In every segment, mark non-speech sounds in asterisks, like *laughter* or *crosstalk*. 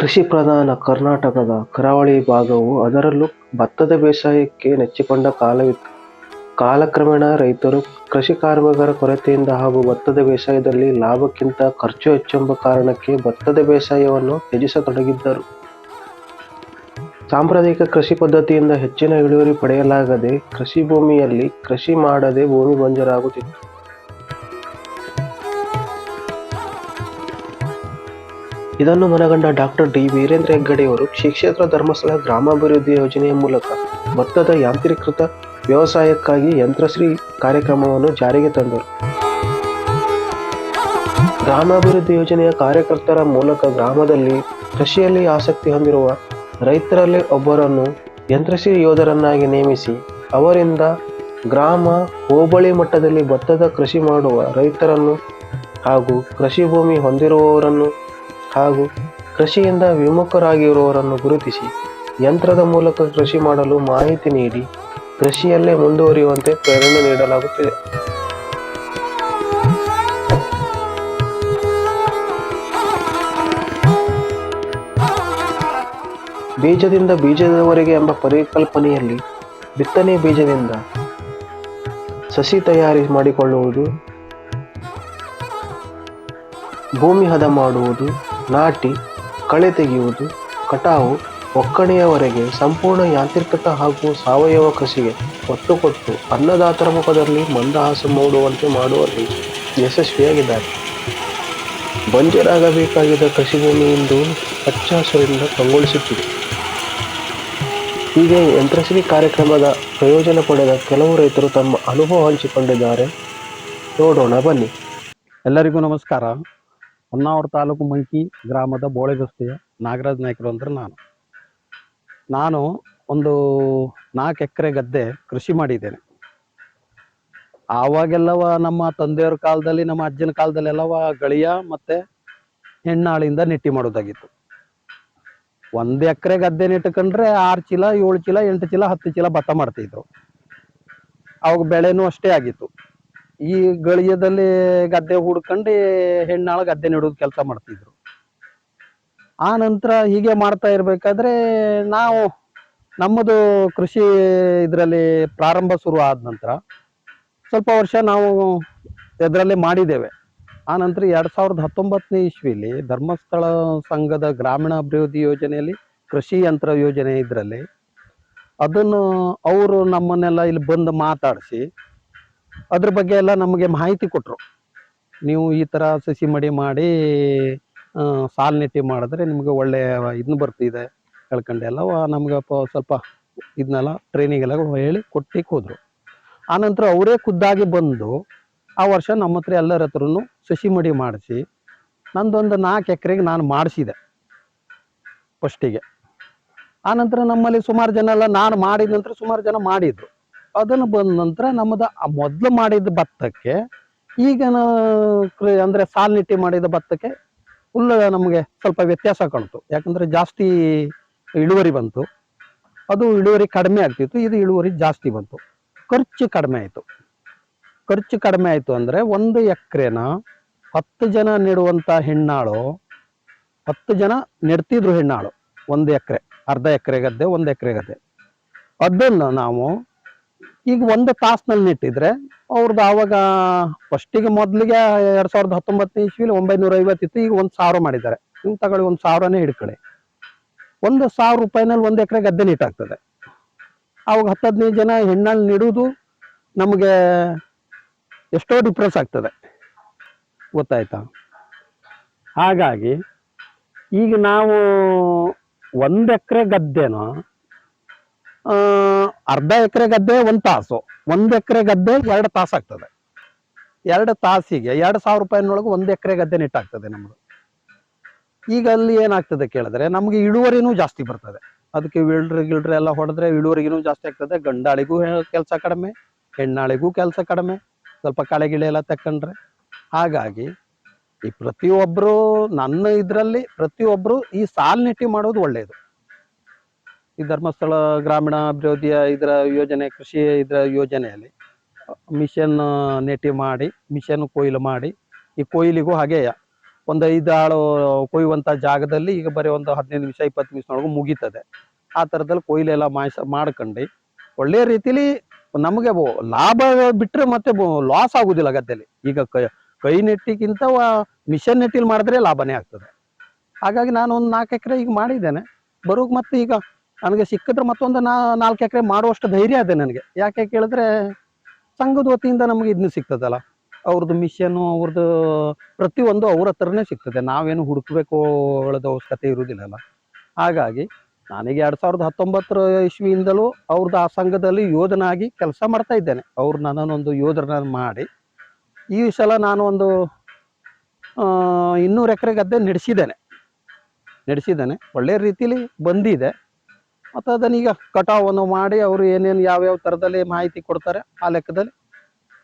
ಕೃಷಿ ಪ್ರಧಾನ ಕರ್ನಾಟಕದ ಕರಾವಳಿ ಭಾಗವು ಅದರಲ್ಲೂ ಭತ್ತದ ಬೇಸಾಯಕ್ಕೆ ನೆಚ್ಚಿಕೊಂಡ ಕಾಲವಿತ್ತು. ಕಾಲಕ್ರಮೇಣ ರೈತರು ಕೃಷಿ ಕಾರ್ಮಿಕರ ಕೊರತೆಯಿಂದ ಹಾಗೂ ಭತ್ತದ ಬೇಸಾಯದಲ್ಲಿ ಲಾಭಕ್ಕಿಂತ ಖರ್ಚು ಹೆಚ್ಚೆಂಬ ಕಾರಣಕ್ಕೆ ಭತ್ತದ ಬೇಸಾಯವನ್ನು ತ್ಯಜಿಸತೊಡಗಿದ್ದರು. ಸಾಂಪ್ರದಾಯಿಕ ಕೃಷಿ ಪದ್ಧತಿಯಿಂದ ಹೆಚ್ಚಿನ ಇಳುವರಿ ಪಡೆಯಲಾಗದೆ ಕೃಷಿ ಭೂಮಿಯಲ್ಲಿ ಕೃಷಿ ಮಾಡದೆ ಭೂಮಿ ಬಂಜರಾಗುತ್ತಿತ್ತು. ಇದನ್ನು ಮನಗಂಡ ಡಾಕ್ಟರ್ ಡಿ. ವೀರೇಂದ್ರ ಹೆಗ್ಗಡೆಯವರು ಶ್ರೀ ಕ್ಷೇತ್ರ ಧರ್ಮಸ್ಥಳ ಗ್ರಾಮಾಭಿವೃದ್ಧಿ ಯೋಜನೆಯ ಮೂಲಕ ಭತ್ತದ ಯಾಂತ್ರೀಕೃತ ವ್ಯವಸಾಯಕ್ಕಾಗಿ ಯಂತ್ರಶ್ರೀ ಕಾರ್ಯಕ್ರಮವನ್ನು ಜಾರಿಗೆ ತಂದರು. ಗ್ರಾಮಾಭಿವೃದ್ಧಿ ಯೋಜನೆಯ ಕಾರ್ಯಕರ್ತರ ಮೂಲಕ ಗ್ರಾಮದಲ್ಲಿ ಕೃಷಿಯಲ್ಲಿ ಆಸಕ್ತಿ ಹೊಂದಿರುವ ರೈತರಲ್ಲಿ ಒಬ್ಬರನ್ನು ಯಂತ್ರಶ್ರೀ ಯೋಧರನ್ನಾಗಿ ನೇಮಿಸಿ ಅವರಿಂದ ಗ್ರಾಮ, ಹೋಬಳಿ ಮಟ್ಟದಲ್ಲಿ ಭತ್ತದ ಕೃಷಿ ಮಾಡುವ ರೈತರನ್ನು ಹಾಗೂ ಕೃಷಿ ಭೂಮಿ ಹೊಂದಿರುವವರನ್ನು ಹಾಗೂ ಕೃಷಿಯಿಂದ ವಿಮುಖರಾಗಿರುವವರನ್ನು ಗುರುತಿಸಿ ಯಂತ್ರದ ಮೂಲಕ ಕೃಷಿ ಮಾಡಲು ಮಾಹಿತಿ ನೀಡಿ ಕೃಷಿಯಲ್ಲೇ ಮುಂದುವರಿಯುವಂತೆ ಪ್ರೇರಣೆ ನೀಡಲಾಗುತ್ತಿದೆ. ಬೀಜದಿಂದ ಬೀಜದವರೆಗೆ ಎಂಬ ಪರಿಕಲ್ಪನೆಯಲ್ಲಿ ಬಿತ್ತನೆ ಬೀಜದಿಂದ ಸಸಿ ತಯಾರಿ ಮಾಡಿಕೊಳ್ಳುವುದು, ಭೂಮಿ ಹದ ಮಾಡುವುದು, ನಾಟಿ, ಕಳೆ ತೆಗೆಯುವುದು, ಕಟಾವು, ಒಕ್ಕಣೆಯವರೆಗೆ ಸಂಪೂರ್ಣ ಯಾಂತ್ರೀಕೃತ ಹಾಗೂ ಸಾವಯವ ಕೃಷಿಗೆ ಒತ್ತು ಕೊಟ್ಟು ಅನ್ನದಾತರ ಮುಖದಲ್ಲಿ ಮಂದಹಾಸ ಮೂಡುವಂತೆ ಮಾಡುವಲ್ಲಿ ಯಶಸ್ವಿಯಾಗಿದ್ದಾರೆ. ಬಂಜರಾಗಬೇಕಾಗಿದ್ದ ಕೃಷಿ ಭೂಮಿ ಇಂದು ಹಚ್ಚ ಹಸಿರಿಂದ ಕಂಗೊಳಿಸುತ್ತಿದೆ. ಹೀಗೆ ಯಂತ್ರಶ್ರೀ ಕಾರ್ಯಕ್ರಮದ ಪ್ರಯೋಜನ ಪಡೆದ ಕೆಲವು ರೈತರು ತಮ್ಮ ಅನುಭವ ಹಂಚಿಕೊಂಡಿದ್ದಾರೆ. ನೋಡೋಣ ಬನ್ನಿ. ಎಲ್ಲರಿಗೂ ನಮಸ್ಕಾರ ಹೊನ್ನಾವರ ತಾಲೂಕು ಮಂಕಿ ಗ್ರಾಮದ ಬೋಳೆಬಸ್ತಿಯ ನಾಗರಾಜ್ ನಾಯ್ಕರು ಅಂದ್ರೆ ನಾನು. ನಾನು ಒಂದು ನಾಲ್ಕು ಎಕರೆ ಗದ್ದೆ ಕೃಷಿ ಮಾಡಿದ್ದೇನೆ. ಆವಾಗೆಲ್ಲವ ನಮ್ಮ ತಂದೆಯವ್ರ ಕಾಲದಲ್ಲಿ, ನಮ್ಮ ಅಜ್ಜನ ಕಾಲದಲ್ಲೆಲ್ಲವ ಗಳಿಯ ಮತ್ತೆ ಹೆಣ್ಣಾಳಿಂದ ನೆಟ್ಟಿ ಮಾಡೋದಾಗಿತ್ತು ಒಂದು ಎಕರೆ ಗದ್ದೆ ನೆಟ್ಕೊಂಡ್ರೆ ಆರು ಚೀಲ, ಏಳು ಚೀಲ, ಎಂಟು ಚೀಲ, ಹತ್ತು ಚೀಲ ಭತ್ತ ಮಾಡ್ತಿದ್ರು. ಅವಾಗ ಬೆಳೆನೂ ಅಷ್ಟೇ ಆಗಿತ್ತು. ಈ ಗಳಿಯದಲ್ಲಿ ಗದ್ದೆ ಹುಡ್ಕೊಂಡು ಹೆಣ್ಣಾಳ ಗದ್ದೆ ನೆಡೋದು ಕೆಲಸ ಮಾಡ್ತಿದ್ರು. ಆ ನಂತರ ಹೀಗೆ ಮಾಡ್ತಾ ಇರ್ಬೇಕಾದ್ರೆ ನಾವು ನಮ್ಮದು ಕೃಷಿ ಇದರಲ್ಲಿ ಪ್ರಾರಂಭ ಶುರು ಆದ ನಂತರ ಸ್ವಲ್ಪ ವರ್ಷ ನಾವು ಇದರಲ್ಲಿ ಮಾಡಿದ್ದೇವೆ. ಆ ನಂತರ ಎರಡು ಸಾವಿರದ ಹತ್ತೊಂಬತ್ತನೇ ಇಸ್ವಿಲಿ ಧರ್ಮಸ್ಥಳ ಸಂಘದ ಗ್ರಾಮೀಣ ಅಭಿವೃದ್ಧಿ ಯೋಜನೆಯಲ್ಲಿ ಕೃಷಿ ಯಂತ್ರ ಯೋಜನೆ ಇದರಲ್ಲಿ ಅದನ್ನು ಅವರು ನಮ್ಮನ್ನೆಲ್ಲ ಇಲ್ಲಿ ಬಂದು ಮಾತಾಡಿಸಿ ಅದ್ರ ಬಗ್ಗೆ ಎಲ್ಲ ನಮಗೆ ಮಾಹಿತಿ ಕೊಟ್ಟರು ನೀವು ಈ ಥರ ಸಸಿ ಮಡಿ ಮಾಡಿ ಆ, ಸಾಲ್ ನೆಟ್ಟಿ ಮಾಡಿದ್ರೆ ನಿಮಗೆ ಒಳ್ಳೆ ಇದನ್ನ ಬರ್ತಿದೆ ಹೇಳ್ಕೊಂಡೆಲ್ಲ ನಮ್ಗೆ ಸ್ವಲ್ಪ ಇದನ್ನೆಲ್ಲ ಟ್ರೈನಿಂಗ್ ಎಲ್ಲ ಹೇಳಿ ಕೊಟ್ಟಿಗೆ ಹೋದರು. ಆನಂತರ ಅವರೇ ಖುದ್ದಾಗಿ ಬಂದು ಆ ವರ್ಷ ನಮ್ಮ ಹತ್ರ ಎಲ್ಲರ ಹತ್ರನು ಸಸಿ ಮಡಿ ಮಾಡಿಸಿ ನಂದೊಂದು ನಾಲ್ಕು ಎಕರೆಗೆ ನಾನು ಮಾಡಿಸಿದೆ ಫಸ್ಟಿಗೆ ಆನಂತರ ನಮ್ಮಲ್ಲಿ ಸುಮಾರು ಜನ ಎಲ್ಲ ನಾನು ಮಾಡಿದ ನಂತರ ಸುಮಾರು ಜನ ಮಾಡಿದ್ರು. ಅದನ್ನು ಬಂದ ನಂತರ ನಮ್ಮದು ಮೊದಲು ಮಾಡಿದ ಭತ್ತಕ್ಕೆ ಈಗ ಅಂದ್ರೆ ಸಾಲ್ ನಿಟ್ಟಿ ಮಾಡಿದ ಭತ್ತಕ್ಕೆ ಫುಲ್ ನಮಗೆ ಸ್ವಲ್ಪ ವ್ಯತ್ಯಾಸ ಕಾಣ್ತು. ಯಾಕಂದ್ರೆ ಜಾಸ್ತಿ ಇಳುವರಿ ಬಂತು. ಅದು ಇಳುವರಿ ಕಡಿಮೆ ಆಗ್ತಿತ್ತು. ಇದು ಇಳುವರಿ ಜಾಸ್ತಿ ಬಂತು. ಖರ್ಚು ಕಡಿಮೆ ಆಯಿತು. ಖರ್ಚು ಕಡಿಮೆ ಆಯಿತು ಅಂದ್ರೆ ಒಂದು ಎಕರೆನ ಹತ್ತು ಜನ ನೆಡುವಂತ ಹೆಣ್ಣಾಳು, ಹತ್ತು ಜನ ನೆಡ್ತಿದ್ರು ಹೆಣ್ಣಾಳು. ಒಂದು ಎಕರೆ, ಅರ್ಧ ಎಕರೆ ಗದ್ದೆ, ಒಂದು ಎಕರೆ ಗದ್ದೆ. ಅದನ್ನು ನಾವು ಈಗ ಒಂದು ತಾಸ್ನಲ್ಲಿ ನೆಟ್ಟಿದ್ರೆ ಅವ್ರದ್ದು ಆವಾಗ ಫಸ್ಟಿಗೆ ಮೊದಲಿಗೆ ಎರಡ್ ಸಾವಿರದ ಹತ್ತೊಂಬತ್ತನೇ ಇಸ್ವಿಲಿ ಒಂಬೈನೂರ ಐವತ್ತಿತ್ತು, ಈಗ ಒಂದು ಸಾವಿರ ಮಾಡಿದ್ದಾರೆ. ನೀವು ತಗೊಳ್ಳಿ ಒಂದು ಸಾವಿರನೇ ಹಿಡ್ಕೊಳ್ಳಿ. ಒಂದು ಸಾವಿರ ರೂಪಾಯಿನಲ್ಲಿ ಒಂದು ಎಕರೆ ಗದ್ದೆ ನೀಟಾಗ್ತದೆ. ಅವಾಗ ಹತ್ತು ಹದಿನೈದು ಜನ ಹೆಣ್ಣಲ್ಲಿ ನೆಡುವುದು ನಮಗೆ ಎಷ್ಟೋ ಡಿಫ್ರೆನ್ಸ್ ಆಗ್ತದೆ. ಗೊತ್ತಾಯ್ತಾ? ಹಾಗಾಗಿ ಈಗ ನಾವು ಒಂದು ಎಕರೆ ಗದ್ದೆನ ಅರ್ಧ ಎಕರೆ ಗದ್ದೆ ಒಂದು ತಾಸು. ಒಂದು ಎಕರೆ ಗದ್ದೆ ಎರಡು ತಾಸು ಆಗ್ತದೆ. ಎರಡು ತಾಸಿಗೆ ಎರಡು ಸಾವಿರ ರೂಪಾಯಿನೊಳಗೆ ಒಂದು ಎಕರೆ ಗದ್ದೆ ನೆಟ್ಟಾಗ್ತದೆ ನಮ್ದು. ಈಗ ಅಲ್ಲಿ ಏನಾಗ್ತದೆ ಕೇಳಿದ್ರೆ ನಮ್ಗೆ ಇಳುವರಿನೂ ಜಾಸ್ತಿ ಬರ್ತದೆ. ಅದಕ್ಕೆ ವಿಳ್ರಿ ಗಿಳ್ರಿ ಎಲ್ಲ ಹೊಡೆದ್ರೆ ಇಳುವರಿಗಿನೂ ಜಾಸ್ತಿ ಆಗ್ತದೆ. ಗಂಡಾಳಿಗೂ ಕೆಲಸ ಕಡಿಮೆ, ಹೆಣ್ಣಾಳಿಗೂ ಕೆಲಸ ಕಡಿಮೆ. ಸ್ವಲ್ಪ ಕಳೆ, ಗಿಳೆ ಎಲ್ಲ ತಕ್ಕಂಡ್ರೆ. ಹಾಗಾಗಿ ಈ ಪ್ರತಿಯೊಬ್ಬರು ನನ್ನ ಇದರಲ್ಲಿ ಪ್ರತಿಯೊಬ್ಬರು ಈ ಸಾಲ್ ನೆಟ್ಟಿ ಮಾಡೋದು ಒಳ್ಳೆಯದು ಈ ಧರ್ಮಸ್ಥಳ ಗ್ರಾಮೀಣ ಅಭಿವೃದ್ಧಿಯ ಇದರ ಯೋಜನೆ, ಕೃಷಿ ಇದರ ಯೋಜನೆಯಲ್ಲಿ ಮಿಷನ್ ನೆಟ್ಟಿ ಮಾಡಿ, ಮಿಷನ್ ಕೊಯ್ಲು ಮಾಡಿ, ಈ ಕೊಯ್ಲಿಗೂ ಹಾಗೆಯ ಒಂದು ಐದು ಆಳು ಕೊಯ್ಯುವಂತ ಜಾಗದಲ್ಲಿ ಈಗ ಬರೀ ಒಂದು ಹದಿನೈದು ನಿಮಿಷ, ಇಪ್ಪತ್ತು ನಿಮಿಷದೊಳಗೆ ಮುಗೀತದೆ. ಆ ಥರದಲ್ಲಿ ಕೊಯ್ಲೆಲ್ಲ ಮಾಯ್ಸ, ಮಾಡ್ಕೊಂಡು ಒಳ್ಳೆ ರೀತಿಲಿ ನಮಗೆ ಲಾಭ ಬಿಟ್ರೆ ಮತ್ತೆ ಲಾಸ್ ಆಗುದಿಲ್ಲ ಗದ್ದೆಲಿ. ಈಗ ಕೈ ಕೈ ನೆಟ್ಟಿಗಿಂತ ಮಿಷನ್ ನೆಟ್ಟಿಲಿ ಮಾಡಿದ್ರೆ ಲಾಭನೇ ಆಗ್ತದೆ. ಹಾಗಾಗಿ ನಾನು ಒಂದು ನಾಲ್ಕು ಎಕರೆ ಈಗ ಮಾಡಿದ್ದೇನೆ. ಬರೋಕೆ ಮತ್ತೆ ಈಗ ನನಗೆ ಸಿಕ್ಕಿದ್ರೆ ಮತ್ತೊಂದು ನಾ ನಾಲ್ಕು ಎಕರೆ ಮಾಡುವಷ್ಟು ಧೈರ್ಯ ಇದೆ ನನಗೆ. ಯಾಕೆ ಕೇಳಿದ್ರೆ ಸಂಘದ ವತಿಯಿಂದ ನಮಗೆ ಇದನ್ನ ಸಿಗ್ತದಲ್ಲ. ಅವ್ರದ್ದು ಮಿಷನ್ನು ಅವ್ರದ್ದು ಪ್ರತಿಯೊಂದು ಅವ್ರ ಹತ್ರನೇ ಸಿಗ್ತದೆ. ನಾವೇನು ಹುಡುಕಬೇಕು ಹೇಳೋದ ಅವಶ್ಯಕತೆ ಇರುವುದಿಲ್ಲಲ್ಲ. ಹಾಗಾಗಿ ನನಗೆ ಎರಡು ಸಾವಿರದ ಹತ್ತೊಂಬತ್ತರ ಇಸ್ವಿಯಿಂದಲೂ ಅವ್ರದ್ದು ಆ ಸಂಘದಲ್ಲಿ ಯೋಧನಾಗಿ ಕೆಲಸ ಮಾಡ್ತಾ ಇದ್ದೇನೆ. ಅವ್ರು ನನ್ನನ್ನೊಂದು ಯೋಧರನ್ನ ಮಾಡಿ ಈ ಸಲ ನಾನು ಒಂದು ಇನ್ನೂರು ಎಕರೆ ಗದ್ದೆ ನಡೆಸಿದ್ದೇನೆ. ನಡೆಸಿದ್ದೇನೆ. ಒಳ್ಳೆಯ ರೀತಿಲಿ ಬಂದಿದೆ. ಮತ್ತು ಅದನ್ನೀಗ ಕಟಾವನ್ನು ಮಾಡಿ ಅವರು ಏನೇನು ಯಾವ್ಯಾವ ಥರದಲ್ಲಿ ಮಾಹಿತಿ ಕೊಡ್ತಾರೆ ಆ ಲೆಕ್ಕದಲ್ಲಿ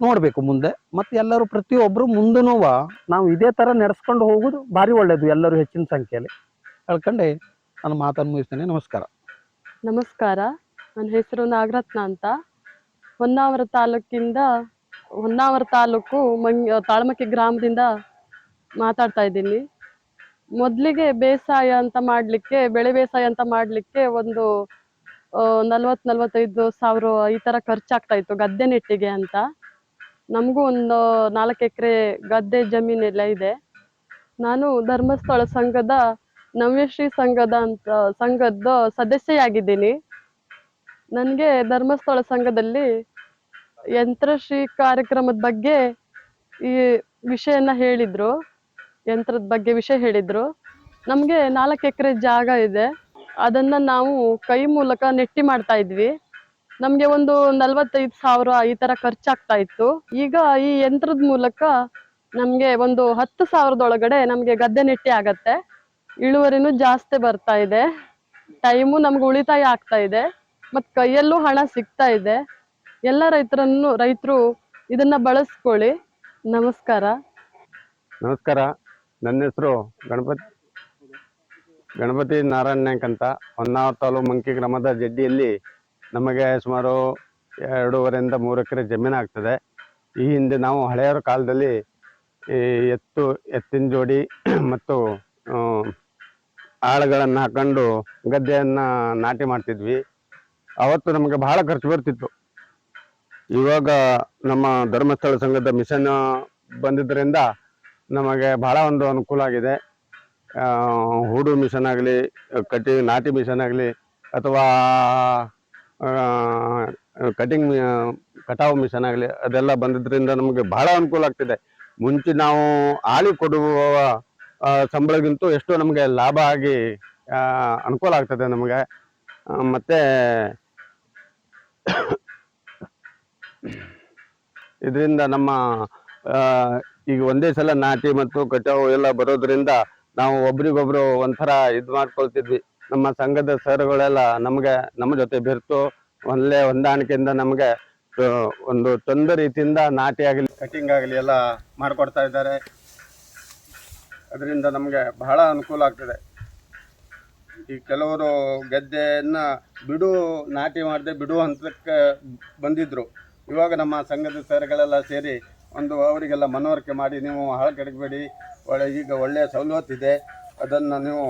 ನೋಡಬೇಕು ಮುಂದೆ. ಮತ್ತು ಎಲ್ಲರೂ ಪ್ರತಿಯೊಬ್ಬರು ಮುಂದೂ ನಾವು ಇದೇ ಥರ ನಡೆಸ್ಕೊಂಡು ಹೋಗೋದು ಭಾರಿ ಒಳ್ಳೆಯದು ಎಲ್ಲರೂ ಹೆಚ್ಚಿನ ಸಂಖ್ಯೆಯಲ್ಲಿ. ಹೇಳ್ಕೊಂಡೆ ನಾನು ಮಾತನ್ನು ಮುಗಿಸ್ತೇನೆ. ನಮಸ್ಕಾರ. ನಮಸ್ಕಾರ. ನನ್ನ ಹೆಸರು ನಾಗರತ್ನ ಅಂತ. ಹೊನ್ನಾವರ ತಾಲೂಕಿಂದ, ಹೊನ್ನಾವರ ತಾಲೂಕು ಮಂಗ್, ತಾಳ್ಮಕ್ಕೆ ಗ್ರಾಮದಿಂದ ಮಾತಾಡ್ತಾ ಇದ್ದೀನಿ. ಮೊದಲಿಗೆ ಬೇಸಾಯ ಅಂತ ಮಾಡಲಿಕ್ಕೆ, ಬೆಳೆ ಬೇಸಾಯ ಅಂತ ಮಾಡಲಿಕ್ಕೆ ಒಂದು ನಲ್ವತ್ತು ನಲ್ವತ್ತೈದು ಸಾವಿರ ಈ ಥರ ಖರ್ಚಾಗ್ತಾ ಇತ್ತು ಗದ್ದೆ ನೆಟ್ಟಿಗೆ ಅಂತ. ನಮಗೂ ಒಂದು ನಾಲ್ಕು ಎಕರೆ ಗದ್ದೆ ಜಮೀನೆಲ್ಲ ಇದೆ. ನಾನು ಧರ್ಮಸ್ಥಳ ಸಂಘದ ನವ್ಯಶ್ರೀ ಸಂಘದ ಅಂತ, ಸಂಘದ ಸದಸ್ಯೆಯಾಗಿದ್ದೀನಿ. ನನಗೆ ಧರ್ಮಸ್ಥಳ ಸಂಘದಲ್ಲಿ ಯಂತ್ರಶ್ರೀ ಕಾರ್ಯಕ್ರಮದ ಬಗ್ಗೆ ಈ ವಿಷಯನ ಹೇಳಿದ್ರು. ಯಂತ್ರದ ಬಗ್ಗೆ ವಿಷಯ ಹೇಳಿದ್ರು. ನಮಗೆ ನಾಲ್ಕು ಎಕರೆ ಜಾಗ ಇದೆ. ಅದನ್ನ ನಾವು ಕೈ ಮೂಲಕ ನೆಟ್ಟಿ ಮಾಡ್ತಾ ಇದ್ವಿ. ನಮಗೆ ಒಂದು ನಲ್ವತ್ತೈದು ಸಾವಿರ ಈ ತರ ಖರ್ಚಾಗ್ತಾ ಇತ್ತು. ಈಗ ಈ ಯಂತ್ರದ ಮೂಲಕ ನಮಗೆ ಒಂದು ಹತ್ತು ಸಾವಿರದೊಳಗಡೆ ನಮಗೆ ಗದ್ದೆ ನೆಟ್ಟಿ ಆಗತ್ತೆ. ಇಳುವರಿನೂ ಜಾಸ್ತಿ ಬರ್ತಾ ಇದೆ. ಟೈಮು ನಮ್ಗೆ ಉಳಿತಾಯ ಆಗ್ತಾ ಇದೆ. ಮತ್ತು ಕೈಯಲ್ಲೂ ಹಣ ಸಿಗ್ತಾ ಇದೆ. ಎಲ್ಲ ರೈತರನ್ನು ರೈತರು ಇದನ್ನ ಬಳಸ್ಕೊಳ್ಳಿ. ನಮಸ್ಕಾರ. ನಮಸ್ಕಾರ. ನನ್ನ ಹೆಸರು ಗಣಪತಿ ಗಣಪತಿ ನಾರಾಯಣ ನಾಯ್ಕ್ ಅಂತ ಹೊನ್ನಾವರ ತಾಲೂಕು ಮಂಕಿ ಗ್ರಾಮದ ಜಡ್ಡಿಯಲ್ಲಿ ನಮಗೆ ಸುಮಾರು ಎರಡೂವರೆಯಿಂದ ಮೂರು ಎಕರೆ ಜಮೀನು ಆಗ್ತದೆ. ಈ ಹಿಂದೆ ನಾವು ಹಳೆಯರ ಕಾಲದಲ್ಲಿ ಈ ಎತ್ತು, ಎತ್ತಿನ ಜೋಡಿ *clears throat* ಮತ್ತು ಆಳುಗಳನ್ನು ಹಾಕೊಂಡು ಗದ್ದೆಯನ್ನು ನಾಟಿ ಮಾಡ್ತಿದ್ವಿ. ಅವತ್ತು ನಮಗೆ ಬಹಳ ಖರ್ಚು ಬರ್ತಿತ್ತು. ಇವಾಗ ನಮ್ಮ ಧರ್ಮಸ್ಥಳ ಸಂಘದ ಮಿಷನ್ ಬಂದಿದ್ದರಿಂದ ನಮಗೆ ಬಹಳ ಒಂದು ಅನುಕೂಲ ಆಗಿದೆ. ಹೂಡು ಮಿಷನ್ ಆಗಲಿ ಕಟಿಂಗ್ ನಾಟಿ ಮಿಷನ್ ಆಗಲಿ, ಅಥವಾ ಕಟಿಂಗ್ ಕಟಾವು ಮಿಷನ್ ಆಗಲಿ, ಅದೆಲ್ಲ ಬಂದಿದ್ದರಿಂದ ನಮಗೆ ಬಹಳ ಅನುಕೂಲ ಆಗ್ತಿದೆ. ಮುಂಚೆ ನಾವು ಆಳಿ ಕೊಡುವ ಸಂಬಳಗಿಂತೂ ಎಷ್ಟೋ ನಮಗೆ ಲಾಭ ಆಗಿ ಅನುಕೂಲ ಆಗ್ತದೆ ನಮಗೆ. ಮತ್ತು, *coughs* ಇದರಿಂದ ನಮ್ಮ ಈಗ ಒಂದೇ ಸಲ ನಾಟಿ ಮತ್ತು ಕಟಾವು ಎಲ್ಲ ಬರೋದ್ರಿಂದ ನಾವು ಒಬ್ರಿಗೊಬ್ರು ಒಂಥರ ಇದು ಮಾಡ್ಕೊಳ್ತಿದ್ವಿ. ನಮ್ಮ ಸಂಘದ ಸರ್ಗಳೆಲ್ಲ ನಮಗೆ, ನಮ್ಮ ಜೊತೆ ಬೆರ್ತು ಒಳ್ಳೆ ಹೊಂದಾಣಿಕೆಯಿಂದ ನಮಗೆ ಒಂದು ತೊಂದರೆ ರೀತಿಯಿಂದ ನಾಟಿ ಆಗಲಿ, ಕಟಿಂಗ್ ಆಗಲಿ ಎಲ್ಲ ಮಾಡಿಕೊಡ್ತಾ ಇದ್ದಾರೆ. ಅದರಿಂದ ನಮಗೆ ಬಹಳ ಅನುಕೂಲ ಆಗ್ತದೆ. ಈ ಕೆಲವರು ಗದ್ದೆಯನ್ನು ಬಿಡು, ನಾಟಿ ಮಾಡದೆ ಬಿಡು ಹಂತಕ್ಕೆ ಬಂದಿದ್ರು. ಇವಾಗ ನಮ್ಮ ಸಂಘದ ಸರ್ಗಳೆಲ್ಲ ಸೇರಿ ಒಂದು ಅವರಿಗೆಲ್ಲ ಮನವರಿಕೆ ಮಾಡಿ, ನೀವು ಹಾಳು ಒಳ್ಳೆ ಈಗ ಒಳ್ಳೆಯ ಸವಲತ್ತಿದೆ, ಅದನ್ನು ನೀವು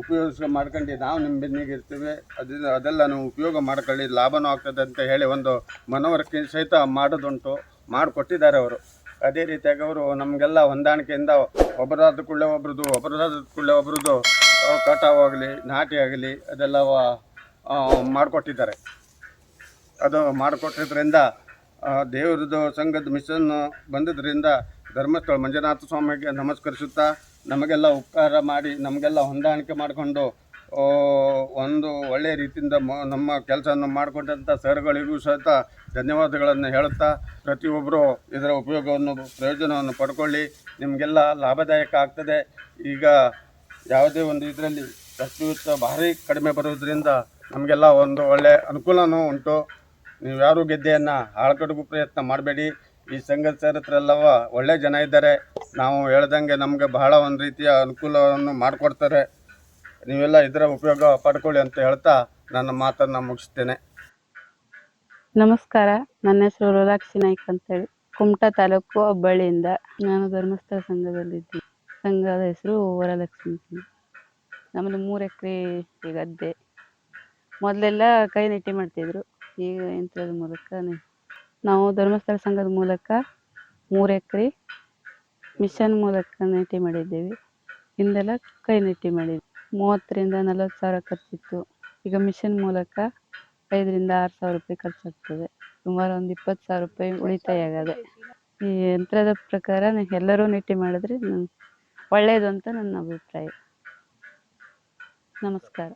ಉಪಯೋಗ ಮಾಡ್ಕೊಂಡು ನಾವು ನಿಮ್ಮ ಬೆನ್ನಿಗೆ ಇರ್ತೀವಿ. ಅದರಿಂದ ಅದೆಲ್ಲ ನೀವು ಉಪಯೋಗ ಮಾಡ್ಕೊಳ್ಳಿ, ಲಾಭನೂ ಆಗ್ತದೆ ಅಂತ ಹೇಳಿ ಒಂದು ಮನವರಿಕೆ ಸಹಿತ ಮಾಡೋದುಂಟು, ಮಾಡಿಕೊಟ್ಟಿದ್ದಾರೆ ಅವರು. ಅದೇ ರೀತಿಯಾಗಿ ಅವರು ನಮಗೆಲ್ಲ ಹೊಂದಾಣಿಕೆಯಿಂದ ಒಬ್ಬರಾದ ಕೂಡಲೇ ಒಬ್ರದ್ದು ಒಬ್ಬರಾದ ಕೂಡಲೇ ಒಬ್ರದ್ದು ಕಟಾವಾಗಲಿ, ನಾಟಿ ಆಗಲಿ, ಅದೆಲ್ಲ ಮಾಡಿಕೊಟ್ಟಿದ್ದಾರೆ. ಅದು ಮಾಡಿಕೊಟ್ಟಿದ್ರಿಂದ ದೇವರದ್ದು ಸಂಘದ ಮಿಷನ್ ಬಂದಿದ್ದರಿಂದ ಧರ್ಮಸ್ಥಳ ಮಂಜುನಾಥ ಸ್ವಾಮಿಗೆ ನಮಸ್ಕರಿಸುತ್ತಾ ನಮಗೆಲ್ಲ ಉಪಕಾರ ಮಾಡಿ ನಮಗೆಲ್ಲ ಹೊಂದಾಣಿಕೆ ಮಾಡಿಕೊಂಡು ಒಂದು ಒಳ್ಳೆಯ ರೀತಿಯಿಂದ ಮ- ನಮ್ಮ ಕೆಲಸವನ್ನು ಮಾಡಿಕೊಂಡಂಥ ಸರ್ಗಳಿಗೂ ಸಹಿತ ಧನ್ಯವಾದಗಳನ್ನು ಹೇಳುತ್ತಾ ಪ್ರತಿಯೊಬ್ಬರು ಇದರ ಉಪಯೋಗವನ್ನು, ಪ್ರಯೋಜನವನ್ನು ಪಡ್ಕೊಳ್ಳಿ. ನಿಮಗೆಲ್ಲ ಲಾಭದಾಯಕ ಆಗ್ತದೆ. ಈಗ ಯಾವುದೇ ಒಂದು ಇದರಲ್ಲಿ ವೆಚ್ಚ ಭಾರಿ ಕಡಿಮೆ ಬರೋದ್ರಿಂದ ನಮಗೆಲ್ಲ ಒಂದು ಒಳ್ಳೆಯ ಅನುಕೂಲನೂ ಉಂಟು. ನೀವು ಯಾರು ಗೆದ್ದೆಯನ್ನು ಹಾಳ್ಕಡಗು ಪ್ರಯತ್ನ ಮಾಡಬೇಡಿ. ಈ ಸಂಘದ ಸರ್ ಎಲ್ಲವ ಒಳ್ಳೆ ಜನ ಇದ್ದಾರೆ. ನಾವು ಹೇಳ್ದಂಗೆ ನಮಗೆ ಬಹಳ ಒಂದು ರೀತಿಯ ಅನುಕೂಲವನ್ನು ಮಾಡಿಕೊಡ್ತಾರೆ. ನೀವೆಲ್ಲ ಇದರ ಉಪಯೋಗ ಪಡ್ಕೊಳ್ಳಿ ಅಂತ ಹೇಳ್ತಾ ನನ್ನ ಮಾತನ್ನು ಮುಗಿಸ್ತೇನೆ. ನಮಸ್ಕಾರ. ನನ್ನ ಹೆಸರು ರೋಲಾಕ್ಷಿ ನಾಯ್ಕ್ ಅಂತೇಳಿ. ಕುಮಟಾ ತಾಲೂಕು ಹುಬ್ಬಳ್ಳಿಯಿಂದ ನಾನು ಧರ್ಮಸ್ಥಳ ಸಂಘದಲ್ಲಿದ್ದೀನಿ. ಸಂಘದ ಹೆಸರು ವರಲಕ್ಷ್ಮಿ ಸಂಘ ನಮ್ಮದು ಮೂರು ಎಕರೆ ಗದ್ದೆ. ಮೊದಲೆಲ್ಲ ಕೈ ನೆಟ್ಟಿ ಮಾಡ್ತಿದ್ರು. ಈಗ ಯಂತ್ರದ ಮೂಲಕ ನಾವು ಧರ್ಮಸ್ಥಳ ಸಂಘದ ಮೂಲಕ ಮೂರು ಎಕರೆ ಮಿಷನ್ ಮೂಲಕ ನಾಟಿ ಮಾಡಿದ್ದೇವೆ. ಹಿಂದೆಲ್ಲ ಕೈ ನೆಟ್ಟಿ ಮಾಡಿದ್ವಿ. ಮೂವತ್ತರಿಂದ ನಲವತ್ತು ಸಾವಿರ ಖರ್ಚಿತ್ತು. ಈಗ ಮಿಷನ್ ಮೂಲಕ ಐದರಿಂದ ಆರು ಸಾವಿರ ರೂಪಾಯಿ ಖರ್ಚಾಗ್ತದೆ. ಸುಮಾರು ಒಂದು ಇಪ್ಪತ್ತು ಸಾವಿರ ರೂಪಾಯಿ ಉಳಿತಾಯ ಆಗದೆ. ಈ ಯಂತ್ರದ ಪ್ರಕಾರ ಎಲ್ಲರೂ ನೆಟ್ಟಿ ಮಾಡಿದ್ರೆ ಒಳ್ಳೆಯದು ಅಂತ ನನ್ನ ಅಭಿಪ್ರಾಯ. ನಮಸ್ಕಾರ.